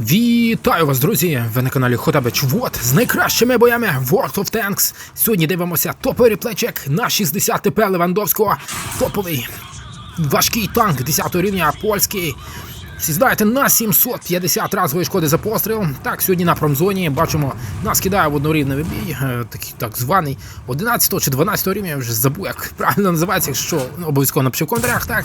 Вітаю вас, друзі! Ви на каналі Хотабич Вот з найкращими боями World of Tanks. Сьогодні дивимося топовий реплечек на 60 ТП Левандовського. Топовий важкий танк 10 рівня польський. Всі на 750 разової шкоди за постріл. Так, сьогодні на промзоні бачимо, нас кидає в однорівневий бій, е, такий так званий 11 чи 12 рівня, я вже забув, як правильно називається, якщо обов'язково напишу в коментарях, так.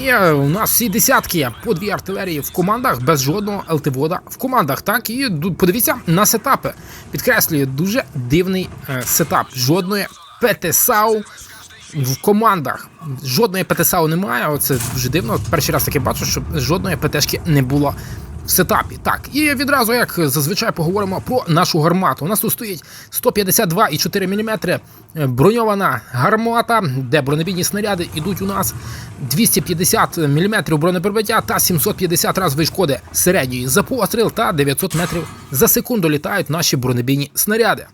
І е, у нас всі десятки по дві артилерії в командах, без жодного ЛТВода в командах. Так, і подивіться на сетапи. Підкреслюю, дуже дивний е, сетап. Жодної ПТСАУ в командах. Жодної ПТСАУ немає. Оце дуже дивно. Перший раз таки бачу, що жодної ПТшки не було. В сетапі. Так, і відразу, як зазвичай, поговоримо про нашу гармату. У нас тут стоїть 152,4 мм броньована гармата, де бронебійні снаряди йдуть у нас 250 мм бронепробиття та 750 разової шкоди середньої за постріл та 900 метрів за секунду літають наші бронебійні снаряди.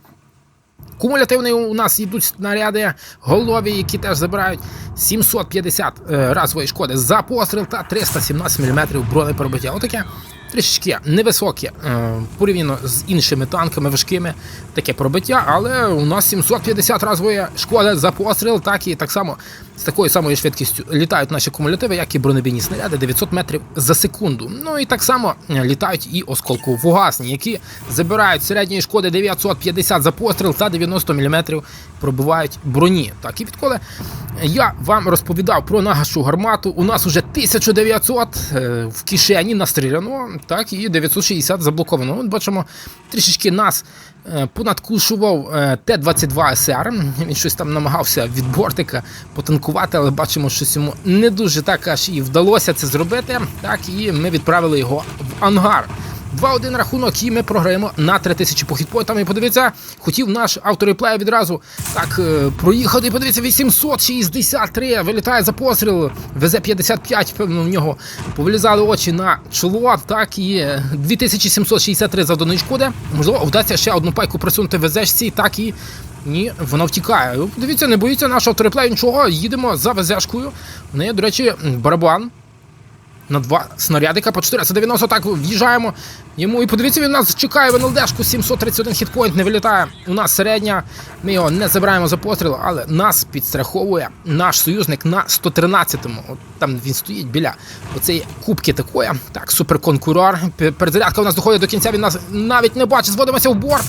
Кумулятивні у нас йдуть снаряди голові, які теж забирають 750 е, разової шкоди за постріл та 317 мм бронепробиття. Отаке трішечки невисоке е, порівняно з іншими танками важкими таке пробиття, але у нас 750 разової шкоди за постріл, так і так само з такою самою швидкістю літають наші кумулятиви, як і бронебійні снаряди 900 метрів за секунду. Ну і так само е, літають і осколково-фугасні, які забирають середньої шкоди 950 за постріл та 90 мм пробивають броні. Так і відколи я вам розповідав про нашу гармату, у нас уже 1900 е, в кишені настріляно, так і 960 заблоковано. От бачимо, трішечки нас е, понадкушував е, Т-22 СР. Він щось там намагався від бортика потанкувати, але бачимо, що йому не дуже так аж і вдалося це зробити. Так, і ми відправили його в ангар. 2-1 рахунок, і ми програємо на 3000 по хітпоінтам. І подивіться, хотів наш автор реплея відразу так е, проїхати. Подивіться, 863 вилітає за постріл. везе 55, певно, в нього повилізали очі на чоло. Так і е, 2763 завданої шкоди. Можливо, вдасться ще одну пайку присунути везешці, так і. Ні, вона втікає. Дивіться, не боїться наш автореплей нічого. Їдемо за везешкою. В неї, до речі, барабан на два снарядика по 490 так в'їжджаємо йому. І подивіться, він нас чекає в НЛДшку 731 хітпоінт, не вилітає. У нас середня. Ми його не забираємо за постріл, але нас підстраховує наш союзник на 113-му. От там він стоїть біля оцеї кубки такої. Так, суперконкурор. Перезарядка у нас доходить до кінця. Він нас навіть не бачить. Зводимося в борт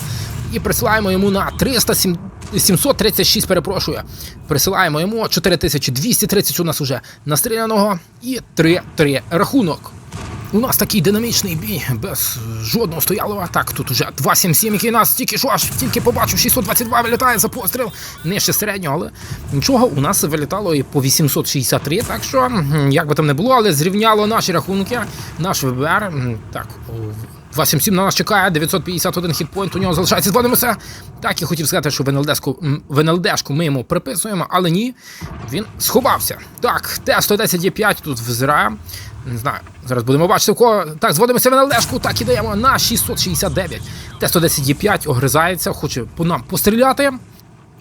і присилаємо йому на 307 736, перепрошую. Присилаємо йому 4230 у нас уже настріляного і 3-3 рахунок. У нас такий динамічний бій, без жодного стоялого. Так, тут уже 277, який нас тільки що аж тільки побачив, 622 вилітає за постріл. Нижче середнього, але нічого, у нас вилітало і по 863, так що, як би там не було, але зрівняло наші рахунки, наш ВБР. Так, 277 на нас чекає, 951 хітпоінт, у нього залишається, зводимося. Так, я хотів сказати, що в НЛДшку, ми йому приписуємо, але ні, він сховався. Так, Т-110 Є5 тут взирає. Не знаю, зараз будемо бачити, кого. Так, зводимося в НЛДшку, так ідемо на 669. Т-110 Є5 огризається, хоче по нам постріляти.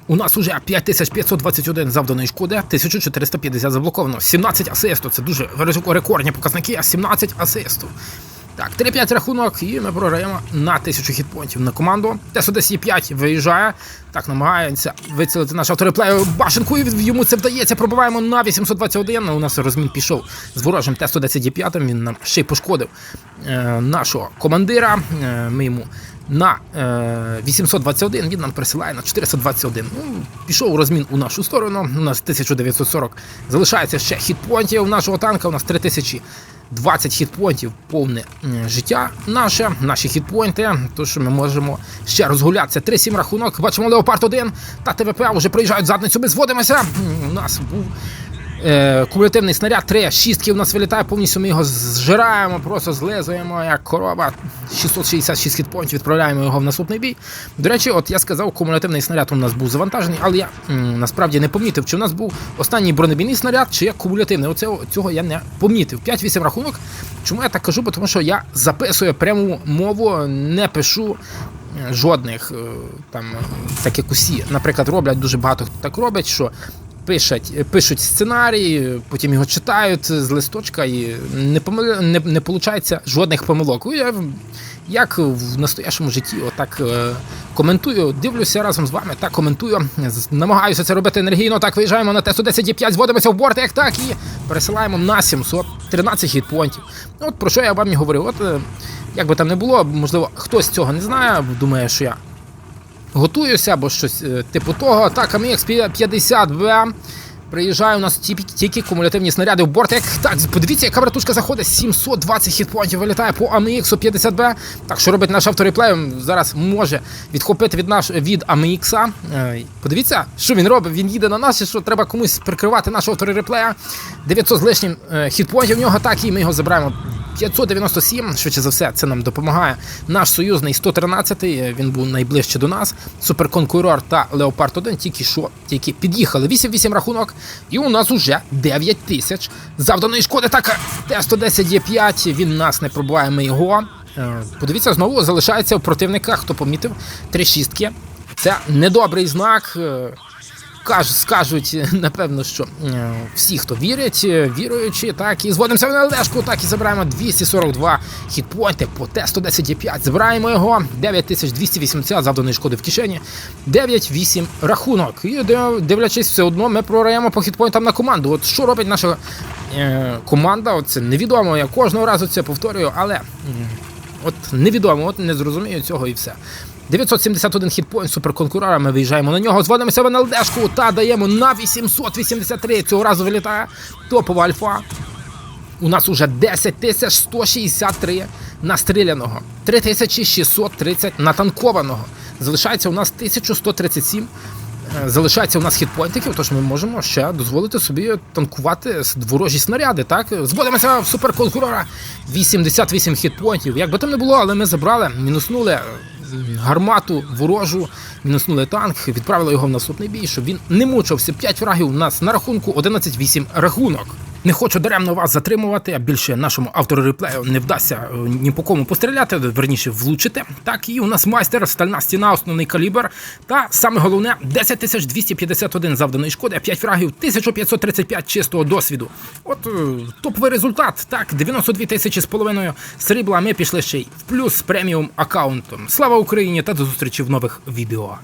У нас уже 5521 завданої шкоди, 1450 заблоковано, 17 асисту. Це дуже високорекордні показники, а 17 асисту. Так, 3-5 рахунок, і ми програємо на 1000 хітпонтів на команду. Т-110 5 виїжджає. Так, намагається вицілити наш автореплею башенку, і йому це вдається. Пробиваємо на 821. У нас розмін пішов з ворожим Т-110 5 Він нам ще й пошкодив е, нашого командира. Е, ми йому на е, 821, він нам присилає на 421. Ну, пішов розмін у нашу сторону. У нас 1940 залишається ще хітпонтів нашого танка. У нас 3020 хітпоінтів, повне життя наше, наші хітпойнти. Тож ми можемо ще розгулятися. 3-7 рахунок. Бачимо Леопард 1 та ТВП вже приїжджають задницю. Ми зводимося. У нас був Е, кумулятивний снаряд 3 шістки у нас вилітає, повністю ми його зжираємо, просто злизуємо як корова. 666 хітпонтів, відправляємо його в наступний бій. До речі, от я сказав, кумулятивний снаряд у нас був завантажений, але я м, насправді не помітив, чи у нас був останній бронебійний снаряд, чи як кумулятивний. Оце, цього я не помітив. 5-8 рахунок. Чому я так кажу? Бо Тому що я записую пряму мову, не пишу е, жодних е, там, так як усі, наприклад, роблять дуже багато хто так робить, що пишуть, пишуть сценарій, потім його читають з листочка і не, помил... не, не виходить жодних помилок. Я, як в настоящому житті, отак е, коментую, дивлюся разом з вами та коментую. Намагаюся це робити енергійно. Так виїжджаємо на Т-110 зводимося в борт, як так, і пересилаємо на 713 хітпонтів. От про що я вам і говорив. От е, як би там не було, можливо, хтось цього не знає, думає, що я готуюся або щось е, типу того. Так, AMX 50 б Приїжджає у нас тільки, кумулятивні снаряди в борт. Як так, подивіться, яка вратушка заходить. 720 хітпоінтів вилітає по AMX 50 б Так, що робить наш автореплей? Зараз може відхопити від наш від AMX. Е, Подивіться, що він робить. Він їде на нас, і що треба комусь прикривати нашого автореплея. 900 з лишнім е, хітпоінтів в нього так, і ми його забираємо. 597, швидше за все, це нам допомагає. Наш союзний 113, він був найближче до нас. Суперконкурор та Леопард 1 тільки що тільки під'їхали. 8-8 рахунок, і у нас уже 9 тисяч завданої шкоди. Так, Т-110 є 5, він нас не пробуває, ми його. Е, Подивіться, знову залишається у противника, хто помітив, три шістки. Це недобрий знак. Скажуть, напевно, що е, всі, хто вірять, е, віруючи, так і зводимося на лешку, так і забираємо 242 хітпойнти по Т-110,5. Забираємо його, 9280 завданої шкоди в кишені, 9-8 рахунок. І дивлячись, все одно ми програємо по хітпойнтам на команду. От що робить наша е, команда, от це невідомо. Я кожного разу це повторюю, але От невідомо, от не зрозумію цього і все. 971 хітпоінт суперконкурора. Ми виїжджаємо на нього, зводимося в НЛДшку та даємо на 883. Цього разу вилітає топова альфа. У нас уже 10 тисяч 163 настріляного, 3630 натанкованого. Залишається у нас 1137. Е, Залишається у нас хітпойнтиків, тож ми можемо ще дозволити собі танкувати ворожі снаряди. Так, зводимося в суперконкурора 88 хітпойнтів. Як би там не було, але ми забрали, мінуснули гармату ворожу, мінуснули танк, відправили його в наступний бій, щоб він не мучився. 5 врагів у нас на рахунку 11-8 рахунок. Не хочу даремно вас затримувати, а більше нашому автору реплею не вдасться е, ні по кому постріляти, верніше влучити. Так, і у нас майстер, стальна стіна, основний калібр. Та саме головне 10251 завданої шкоди, 5 фрагів, 1535 чистого досвіду. От е, топовий результат. Так, 92 тисячі з половиною срібла. Ми пішли ще й в плюс преміум аккаунтом. Слава Україні та до зустрічі в нових відео.